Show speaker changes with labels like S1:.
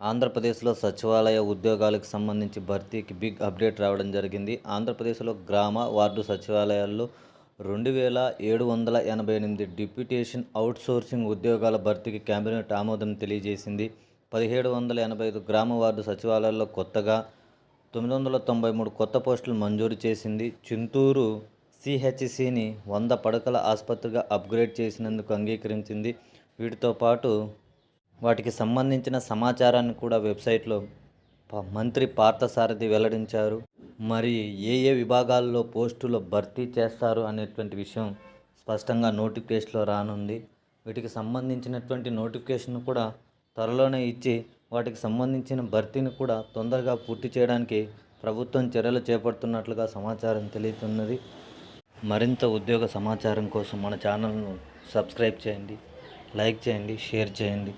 S1: ఆంధ్రప్రదేశ్లో సచివాలయ ఉద్యోగాలకు సంబంధించి భర్తీకి బిగ్ అప్డేట్ రావడం జరిగింది. ఆంధ్రప్రదేశ్లో గ్రామ వార్డు సచివాలయాల్లో రెండు వేల ఏడు వందల ఎనభై ఎనిమిది డిప్యూటేషన్ అవుట్సోర్సింగ్ ఉద్యోగాల భర్తీకి కేబినెట్ ఆమోదం తెలియజేసింది. పదిహేడు వందల ఎనభై ఐదు గ్రామ వార్డు సచివాలయాల్లో కొత్తగా తొమ్మిది వందల తొంభై మూడు కొత్త పోస్టులు మంజూరు చేసింది. చింతూరు సిహెచ్సిని వంద పడకల ఆసుపత్రిగా అప్గ్రేడ్ చేసినందుకు అంగీకరించింది. వీటితో పాటు వాటికి సంబంధించిన సమాచారాన్ని కూడా వెబ్సైట్లో ప- మంత్రి పార్థసారథి వెల్లడించారు. మరి ఏ ఏ విభాగాల్లో పోస్టులు భర్తీ చేస్తారు అనేటువంటి విషయం స్పష్టంగా నోటిఫికేషన్లో రానుంది. వీటికి సంబంధించినటువంటి నోటిఫికేషన్ కూడా త్వరలోనే ఇచ్చి వాటికి సంబంధించిన భర్తీని కూడా తొందరగా పూర్తి చేయడానికి ప్రభుత్వం చర్యలు చేపడుతున్నట్లుగా సమాచారం తెలియతున్నది మరింత ఉద్యోగ సమాచారం కోసం మన ఛానల్ను సబ్స్క్రైబ్ చేయండి లైక్ చేయండి షేర్ చేయండి.